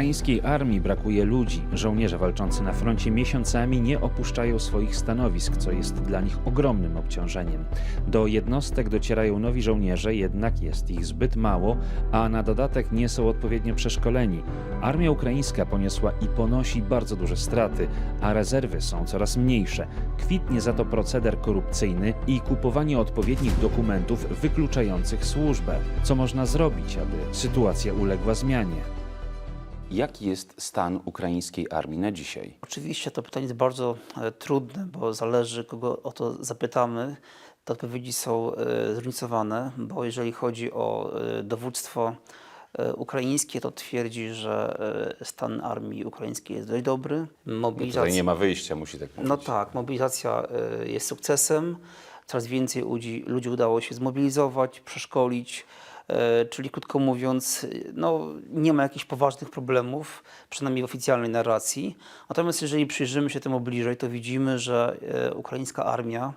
Ukraińskiej armii brakuje ludzi. Żołnierze walczący na froncie miesiącami nie opuszczają swoich stanowisk, co jest dla nich ogromnym obciążeniem. Do jednostek docierają nowi żołnierze, jednak jest ich zbyt mało, a na dodatek nie są odpowiednio przeszkoleni. Armia ukraińska poniosła i ponosi bardzo duże straty, a rezerwy są coraz mniejsze. Kwitnie za to proceder korupcyjny i kupowanie odpowiednich dokumentów wykluczających służbę. Co można zrobić, aby sytuacja uległa zmianie? Jaki jest stan ukraińskiej armii na dzisiaj? Oczywiście to pytanie jest bardzo e, trudne, bo zależy, kogo o to zapytamy. Te odpowiedzi są e, zróżnicowane, bo jeżeli chodzi o e, dowództwo e, ukraińskie, to twierdzi, że e, stan armii ukraińskiej jest dość dobry. Tutaj Mobilizacja, nie ma wyjścia, musi tak mówić. no tak, mobilizacja e, jest sukcesem. Coraz więcej ludzi, ludzi udało się zmobilizować, przeszkolić. E, Czyli krótko mówiąc, no, nie ma jakichś poważnych problemów, przynajmniej w oficjalnej narracji. Natomiast jeżeli przyjrzymy się temu bliżej, to widzimy, że e, ukraińska armia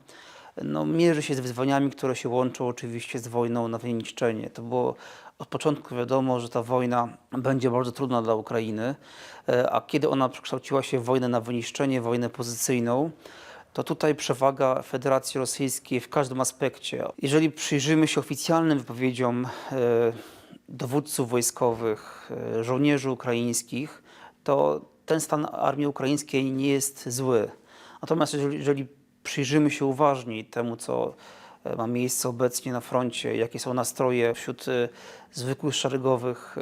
no, mierzy się z wyzwaniami, które się łączą oczywiście z wojną na wyniszczenie. To było od początku wiadomo, że ta wojna będzie bardzo trudna dla Ukrainy, e, a kiedy ona przekształciła się w wojnę na wyniszczenie, wojnę pozycyjną, to tutaj przewaga Federacji Rosyjskiej w każdym aspekcie. Jeżeli przyjrzymy się oficjalnym wypowiedziom e, dowódców wojskowych, e, żołnierzy ukraińskich, to ten stan armii ukraińskiej nie jest zły. Natomiast jeżeli, jeżeli przyjrzymy się uważniej temu, co e, ma miejsce obecnie na froncie, jakie są nastroje wśród zwykłych szeregowych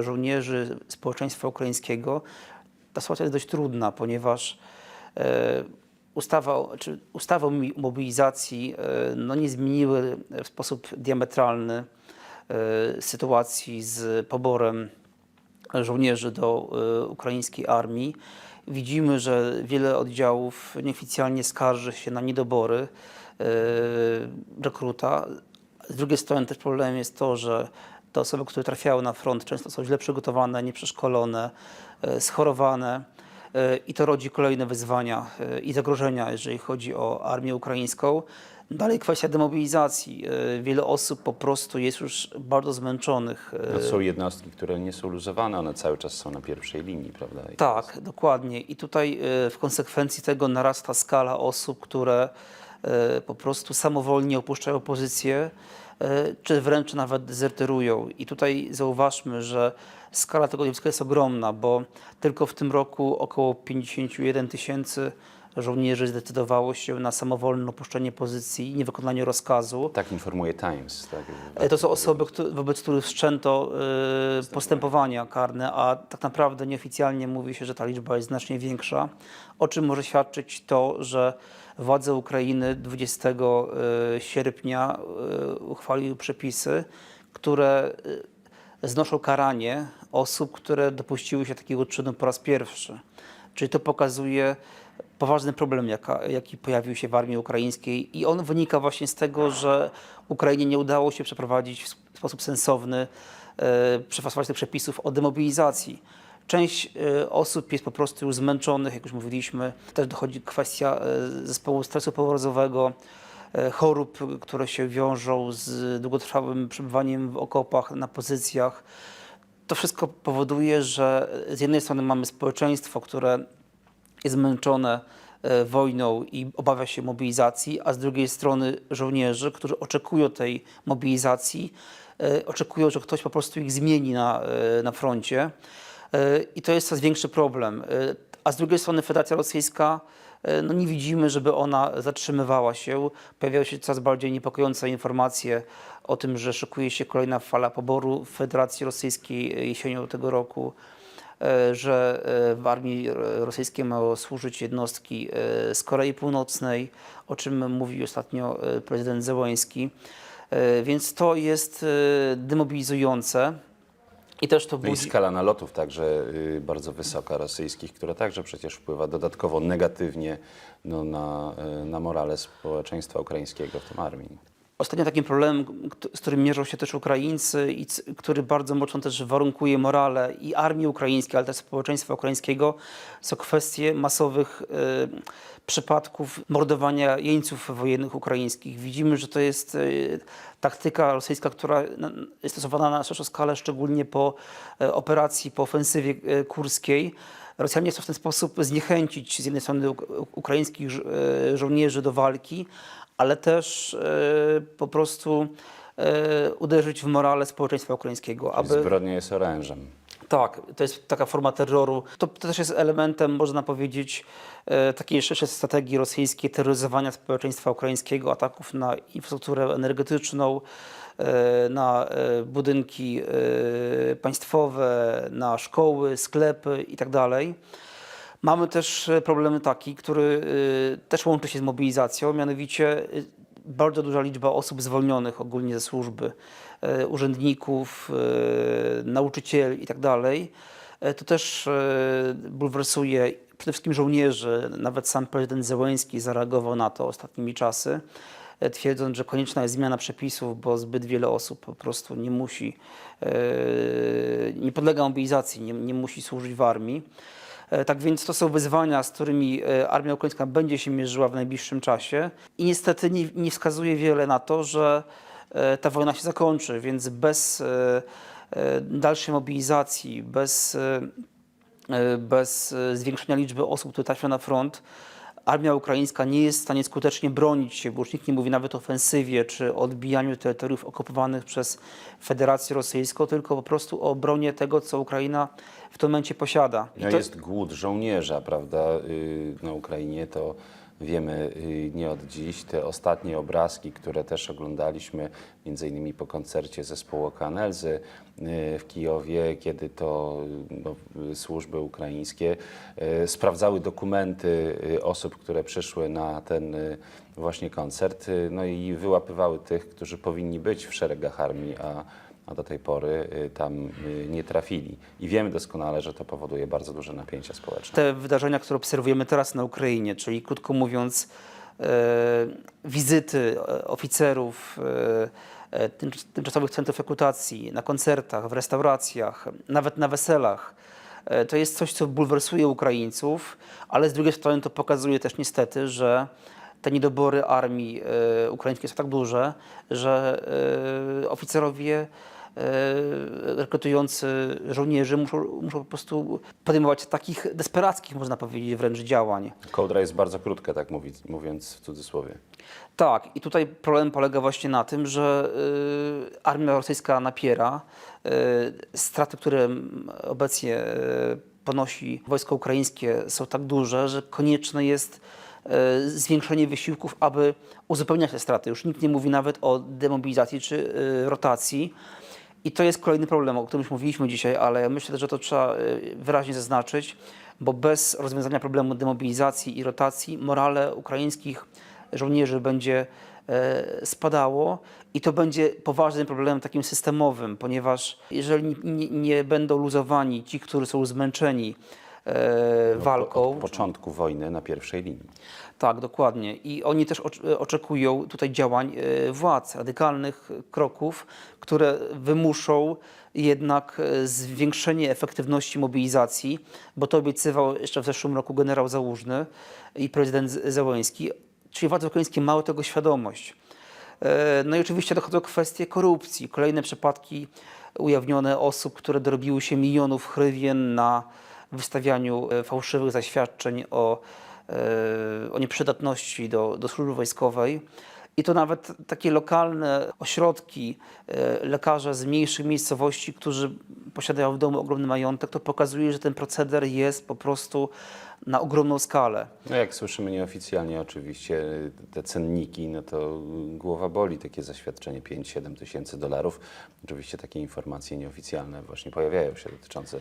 żołnierzy społeczeństwa ukraińskiego, ta sytuacja jest dość trudna, ponieważ ustawa, czy ustawy o mobilizacji e, no, nie zmieniły w sposób diametralny e, sytuacji z poborem żołnierzy do e, ukraińskiej armii. Widzimy, że wiele oddziałów nieoficjalnie skarży się na niedobory rekruta. Z drugiej strony też problemem jest to, że te osoby, które trafiały na front, często są źle przygotowane, nieprzeszkolone, schorowane i to rodzi kolejne wyzwania e, i zagrożenia, jeżeli chodzi o armię ukraińską. Dalej kwestia demobilizacji. E, Wiele osób po prostu jest już bardzo zmęczonych. e, No, są jednostki, które nie są luzowane, one cały czas są na pierwszej linii, prawda? I Tak, dokładnie. I tutaj w konsekwencji tego narasta skala osób, które po prostu samowolnie opuszczają pozycję, czy wręcz nawet dezerterują. I tutaj zauważmy, że skala tego zjawiska jest ogromna, bo tylko w tym roku około 51 tysięcy żołnierzy zdecydowało się na samowolne opuszczenie pozycji, niewykonanie rozkazu. Tak informuje Times. Tak? E, To są osoby, wobec których wszczęto e, postępowania karne, a tak naprawdę nieoficjalnie mówi się, że ta liczba jest znacznie większa, o czym może świadczyć to, że władze Ukrainy 20 e, sierpnia uchwaliły przepisy, które znoszą karanie osób, które dopuściły się takiego czynu po raz pierwszy. Czyli to pokazuje poważny problem, jaka, jaki pojawił się w armii ukraińskiej i on wynika właśnie z tego, że Ukrainie nie udało się przeprowadzić w sp- sposób sensowny, e, przefasować tych przepisów o demobilizacji. Część e, osób jest po prostu już zmęczonych, jak już mówiliśmy. Też dochodzi kwestia e, zespołu stresu powrozowego, chorób, które się wiążą z długotrwałym przebywaniem w okopach, na pozycjach. To wszystko powoduje, że z jednej strony mamy społeczeństwo, które jest zmęczone e, wojną i obawia się mobilizacji, a z drugiej strony żołnierzy, którzy oczekują tej mobilizacji, e, oczekują, że ktoś po prostu ich zmieni na, e, na froncie. E, I to jest coraz większy problem. E, A z drugiej strony Federacja Rosyjska, e, no nie widzimy, żeby ona zatrzymywała się. Pojawiają się coraz bardziej niepokojące informacje o tym, że szykuje się kolejna fala poboru w Federacji Rosyjskiej e, jesienią tego roku e, że e, w armii ro- rosyjskiej mają służyć jednostki e, z Korei Północnej, o czym mówił ostatnio e, prezydent Zełański. E, Więc to jest e, demobilizujące i też to No i budzi... skala nalotów także y, bardzo wysoka rosyjskich, która także przecież wpływa dodatkowo negatywnie no, na, y, na morale społeczeństwa ukraińskiego w tym armii. Ostatnio takim problemem, z którym mierzą się też Ukraińcy i który bardzo mocno też warunkuje morale i armii ukraińskiej, ale też społeczeństwa ukraińskiego, są kwestie masowych e, przypadków mordowania jeńców wojennych ukraińskich. Widzimy, że to jest e, taktyka rosyjska, która jest stosowana na szerszą skalę, szczególnie po e, operacji, po ofensywie e, kurskiej. Rosjanie chcą w ten sposób zniechęcić z jednej strony uk- ukraińskich żo- żołnierzy do walki, ale też po prostu uderzyć w morale społeczeństwa ukraińskiego, Aby... Zbrodnia jest orężem. Tak, to jest taka forma terroru. To, to też jest elementem, można powiedzieć, e, takiej szerszej strategii rosyjskiej terroryzowania społeczeństwa ukraińskiego, ataków na infrastrukturę energetyczną, e, na e, budynki e, państwowe, na szkoły, sklepy itd. Mamy też e, problem taki, który e, też łączy się z mobilizacją, mianowicie e, bardzo duża liczba osób zwolnionych ogólnie ze służby, urzędników, e, nauczycieli itd. E, To też e, bulwersuje przede wszystkim żołnierzy. Nawet sam prezydent Zełenski zareagował na to ostatnimi czasy, e, twierdząc, że konieczna jest zmiana przepisów, bo zbyt wiele osób po prostu nie musi, e, nie podlega mobilizacji, nie, nie musi służyć w armii. E, Tak więc to są wyzwania, z którymi e, armia ukraińska będzie się mierzyła w najbliższym czasie i niestety nie, nie wskazuje wiele na to, że e, ta wojna się zakończy, więc bez e, e, dalszej mobilizacji, bez, e, e, bez e, zwiększenia liczby osób, które trafią na front, armia ukraińska nie jest w stanie skutecznie bronić się, bo już nikt nie mówi nawet o ofensywie czy odbijaniu terytoriów okupowanych przez Federację Rosyjską, tylko po prostu o obronie tego, co Ukraina w tym momencie posiada. I to- jest głód żołnierza, prawda, y, na Ukrainie, to wiemy y, nie od dziś. Te ostatnie obrazki, które też oglądaliśmy, między innymi po koncercie zespołu Kanelzy w Kijowie, kiedy to y, no, służby ukraińskie y, sprawdzały dokumenty osób, które przyszły na ten właśnie koncert, no i wyłapywały tych, którzy powinni być w szeregach armii, a a do tej pory y, tam y, nie trafili. I wiemy doskonale, że to powoduje bardzo duże napięcia społeczne. te wydarzenia, które obserwujemy teraz na Ukrainie, czyli krótko mówiąc, e, wizyty e, oficerów e, tymcz- tymczasowych centrów rekrutacji, na koncertach, w restauracjach, nawet na weselach. To jest coś, co bulwersuje Ukraińców, ale z drugiej strony to pokazuje też niestety, że te niedobory armii ukraińskiej są tak duże, że oficerowie rekrutujący żołnierzy muszą, muszą po prostu podejmować takich desperackich, można powiedzieć, wręcz działań. Kołdra jest bardzo krótka, tak mówi, mówiąc w cudzysłowie. Tak, i tutaj problem polega właśnie na tym, że y, armia rosyjska napiera. Y, straty, które obecnie y, ponosi wojsko ukraińskie są tak duże, że konieczne jest zwiększenie wysiłków, aby uzupełniać te straty. Już nikt nie mówi nawet o demobilizacji czy rotacji. I to jest kolejny problem, o którym już mówiliśmy dzisiaj, ale myślę, że to trzeba y, wyraźnie zaznaczyć, bo bez rozwiązania problemu demobilizacji i rotacji morale ukraińskich żołnierzy będzie e, spadało i to będzie poważnym problemem takim systemowym, ponieważ jeżeli nie, będą luzowani ci, którzy są zmęczeni e, walką, Od początku wojny na pierwszej linii. Tak, dokładnie. I oni też ocz- oczekują tutaj działań e, władz, radykalnych kroków, które wymuszą jednak e, zwiększenie efektywności mobilizacji, bo to obiecywał jeszcze w zeszłym roku generał Załużny i prezydent Z- Zełenski, czyli władze ukraińskie mają tego świadomość. E, No i oczywiście dochodzą kwestie korupcji. Kolejne przypadki ujawnione osób, które dorobiły się milionów hrywien na wystawianiu e, fałszywych zaświadczeń o, e, o nieprzydatności do, do służby wojskowej. I to nawet takie lokalne ośrodki, e, lekarze z mniejszych miejscowości, którzy posiadają w domu ogromny majątek, to pokazuje, że ten proceder jest po prostu na ogromną skalę. No jak słyszymy nieoficjalnie oczywiście te cenniki, no to głowa boli takie zaświadczenie 5-7 tysięcy dolarów. Oczywiście takie informacje nieoficjalne właśnie pojawiają się dotyczące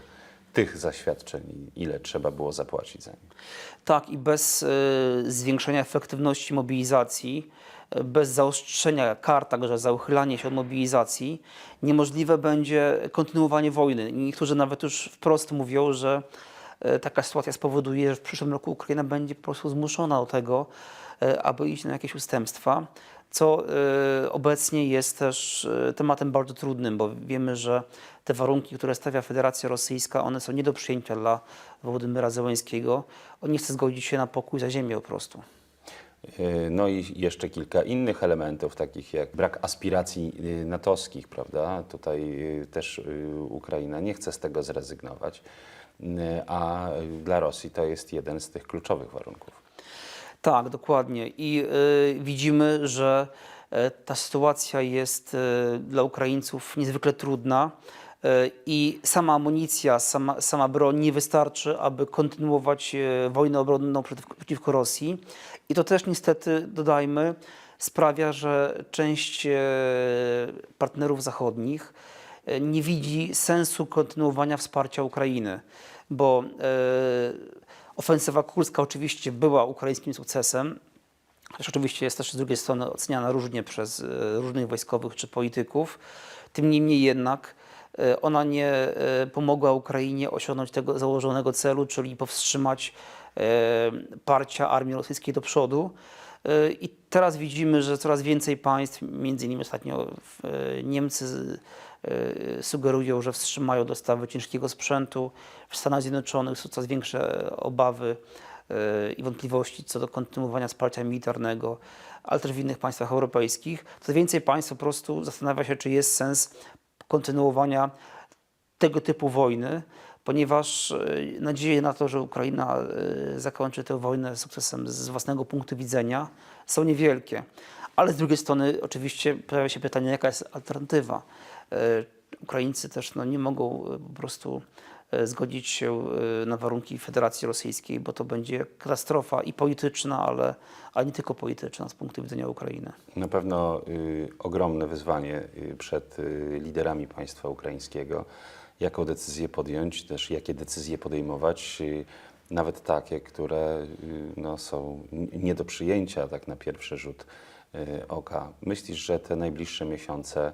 tych zaświadczeń ile trzeba było zapłacić za nie. Tak, i bez e, zwiększenia efektywności mobilizacji, e, bez zaostrzenia kar, także za uchylanie się od mobilizacji, niemożliwe będzie kontynuowanie wojny. Niektórzy nawet już wprost mówią, że e, taka sytuacja spowoduje, że w przyszłym roku Ukraina będzie po prostu zmuszona do tego, aby iść na jakieś ustępstwa, co e, obecnie jest też e, tematem bardzo trudnym, bo wiemy, że te warunki, które stawia Federacja Rosyjska, one są nie do przyjęcia dla Wołodymyra Zełenskiego. On nie chce zgodzić się na pokój za ziemię po prostu. No i jeszcze kilka innych elementów, takich jak brak aspiracji natowskich, prawda? Tutaj też Ukraina nie chce z tego zrezygnować, a dla Rosji to jest jeden z tych kluczowych warunków. Tak, dokładnie. I y, widzimy, że y, ta sytuacja jest y, dla Ukraińców niezwykle trudna y, i sama amunicja, sama, sama broń nie wystarczy, aby kontynuować wojnę obronną przeciwko, przeciwko Rosji. I to też niestety, dodajmy, sprawia, że część partnerów zachodnich nie widzi sensu kontynuowania wsparcia Ukrainy, bo Ofensywa kurska oczywiście była ukraińskim sukcesem, chociaż oczywiście jest też z drugiej strony oceniana różnie przez e, różnych wojskowych czy polityków. Tym niemniej jednak e, ona nie e, pomogła Ukrainie osiągnąć tego założonego celu, czyli powstrzymać parcia armii rosyjskiej do przodu. I teraz widzimy, że coraz więcej państw, między innymi ostatnio Niemcy sugerują, że wstrzymają dostawy ciężkiego sprzętu. W Stanach Zjednoczonych są coraz większe obawy e, i wątpliwości co do kontynuowania wsparcia militarnego, ale też w innych państwach europejskich. Coraz więcej państw po prostu zastanawia się, czy jest sens kontynuowania tego typu wojny, ponieważ e, nadzieje na to, że Ukraina zakończy tę wojnę sukcesem z własnego punktu widzenia są niewielkie. Ale z drugiej strony oczywiście pojawia się pytanie, jaka jest alternatywa. E, Ukraińcy też no, nie mogą e, po prostu e, zgodzić się na warunki Federacji Rosyjskiej, bo to będzie katastrofa i polityczna, ale, ale nie tylko polityczna z punktu widzenia Ukrainy. Na pewno y, ogromne wyzwanie y, przed y, liderami państwa ukraińskiego, jaką decyzję podjąć, też jakie decyzje podejmować, y, nawet takie, które y, no, są nie do przyjęcia tak na pierwszy rzut y, oka. Myślisz, że te najbliższe miesiące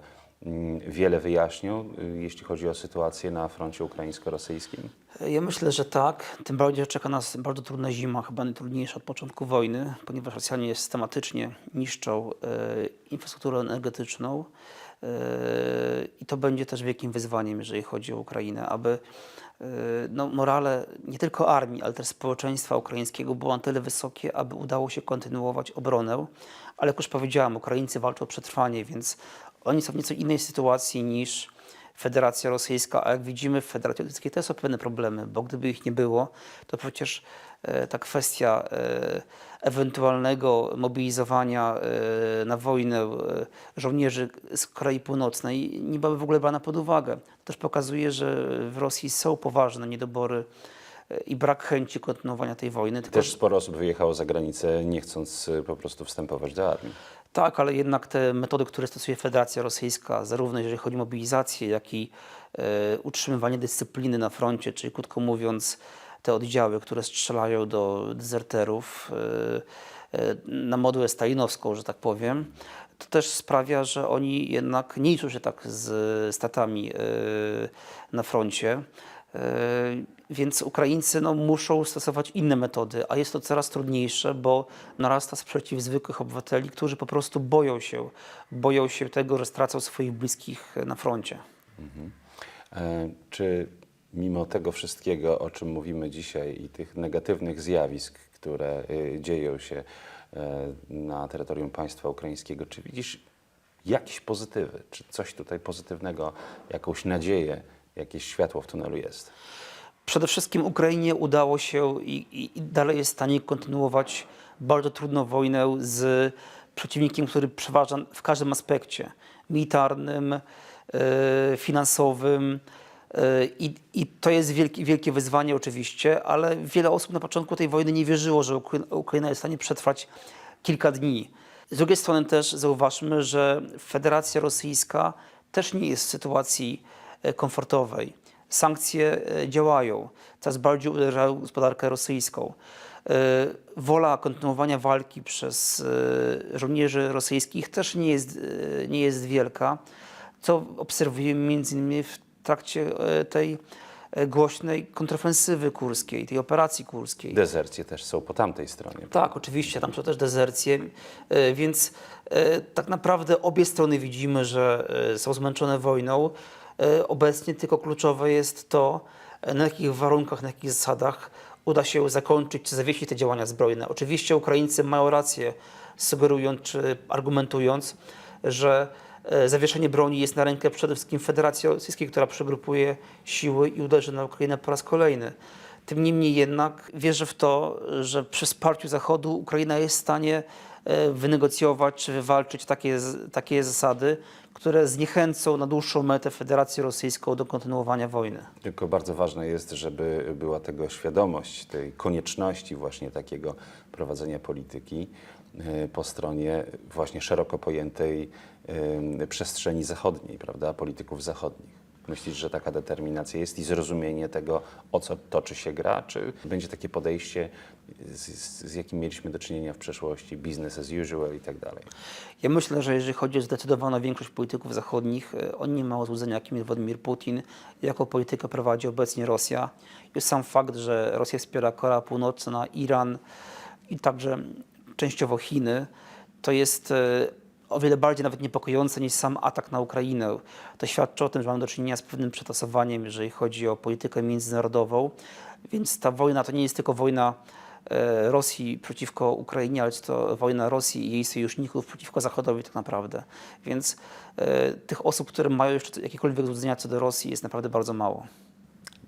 wiele wyjaśnią, y, jeśli chodzi o sytuację na froncie ukraińsko-rosyjskim? Ja myślę, że tak. Tym bardziej czeka nas bardzo trudna zima, chyba najtrudniejsza od początku wojny, ponieważ Rosjanie systematycznie niszczą e, infrastrukturę energetyczną. E, I to będzie też wielkim wyzwaniem, jeżeli chodzi o Ukrainę, aby e, no, morale nie tylko armii, ale też społeczeństwa ukraińskiego było na tyle wysokie, aby udało się kontynuować obronę. Ale jak już powiedziałem, Ukraińcy walczą o przetrwanie, więc oni są w nieco innej sytuacji niż Federacja Rosyjska, a jak widzimy w Federacji Rosyjskiej też są pewne problemy, bo gdyby ich nie było, to przecież e, ta kwestia e, ewentualnego mobilizowania e, na wojnę żołnierzy z Korei Północnej nie byłaby w ogóle brana pod uwagę. To też pokazuje, że w Rosji są poważne niedobory i brak chęci kontynuowania tej wojny. Tylko, Też sporo osób wyjechało za granicę, nie chcąc po prostu wstępować do armii. Tak, ale jednak te metody, które stosuje Federacja Rosyjska, zarówno jeżeli chodzi o mobilizację, jak i e, utrzymywanie dyscypliny na froncie, czyli krótko mówiąc, te oddziały, które strzelają do dezerterów e, e, na modłę stalinowską, że tak powiem, to też sprawia, że oni jednak nie liczą się tak z statami na froncie. E, Więc Ukraińcy no, muszą stosować inne metody, a jest to coraz trudniejsze, bo narasta sprzeciw zwykłych obywateli, którzy po prostu boją się, boją się tego, że stracą swoich bliskich na froncie. E, Czy mimo tego wszystkiego, o czym mówimy dzisiaj i tych negatywnych zjawisk, które y, dzieją się e, na terytorium państwa ukraińskiego, czy widzisz jakieś pozytywy? Czy coś tutaj pozytywnego, jakąś nadzieję, jakieś światło w tunelu jest? Przede wszystkim Ukrainie udało się i, i, i dalej jest w stanie kontynuować bardzo trudną wojnę z przeciwnikiem, który przeważa w każdym aspekcie militarnym, e, finansowym. e, I, I to jest wielkie, wielkie wyzwanie oczywiście, ale wiele osób na początku tej wojny nie wierzyło, że Ukra- Ukraina jest w stanie przetrwać kilka dni. Z drugiej strony też zauważmy, że Federacja Rosyjska też nie jest w sytuacji komfortowej. Sankcje e, działają, coraz bardziej uderzają gospodarkę rosyjską. E, Wola kontynuowania walki przez e, żołnierzy rosyjskich też nie jest, e, nie jest wielka, co obserwujemy między innymi w trakcie e, tej e, głośnej kontrofensywy kurskiej, tej operacji kurskiej. Dezercje też są po tamtej stronie. Tak, oczywiście, tam są też dezercje, e, więc e, tak naprawdę obie strony widzimy, że e, są zmęczone wojną. E, Obecnie tylko kluczowe jest to, e, na jakich warunkach, na jakich zasadach uda się zakończyć czy zawiesić te działania zbrojne. Oczywiście Ukraińcy mają rację, sugerując czy argumentując, że e, zawieszenie broni jest na rękę przede wszystkim Federacji Rosyjskiej, która przegrupuje siły i uderzy na Ukrainę po raz kolejny. Tym niemniej jednak wierzę w to, że przy wsparciu Zachodu Ukraina jest w stanie wynegocjować czy wywalczyć takie, takie zasady, które zniechęcą na dłuższą metę Federację Rosyjską do kontynuowania wojny. Tylko bardzo ważne jest, żeby była tego świadomość, tej konieczności właśnie takiego prowadzenia polityki e, po stronie właśnie szeroko pojętej e, przestrzeni zachodniej, prawda, polityków zachodnich. Myślisz, że taka determinacja jest i zrozumienie tego, o co toczy się gra, czy będzie takie podejście, z, z, jakim mieliśmy do czynienia w przeszłości, business as usual i tak dalej? Ja myślę, że jeżeli chodzi o zdecydowaną większość polityków zachodnich, e, oni nie mają złudzenia, jakim jest Władimir Putin, jaką politykę prowadzi obecnie Rosja. Już sam fakt, że Rosja wspiera Korea Północna, Iran i także częściowo Chiny, to jest e, o wiele bardziej nawet niepokojące niż sam atak na Ukrainę. To świadczy o tym, że mamy do czynienia z pewnym przetasowaniem, jeżeli chodzi o politykę międzynarodową. Więc ta wojna to nie jest tylko wojna e, Rosji przeciwko Ukrainie, ale to wojna Rosji i jej sojuszników przeciwko Zachodowi tak naprawdę. Więc e, tych osób, które mają jeszcze jakiekolwiek złudzenia co do Rosji jest naprawdę bardzo mało.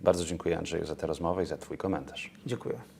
Bardzo dziękuję Andrzeju za tę rozmowę i za Twój komentarz. Dziękuję.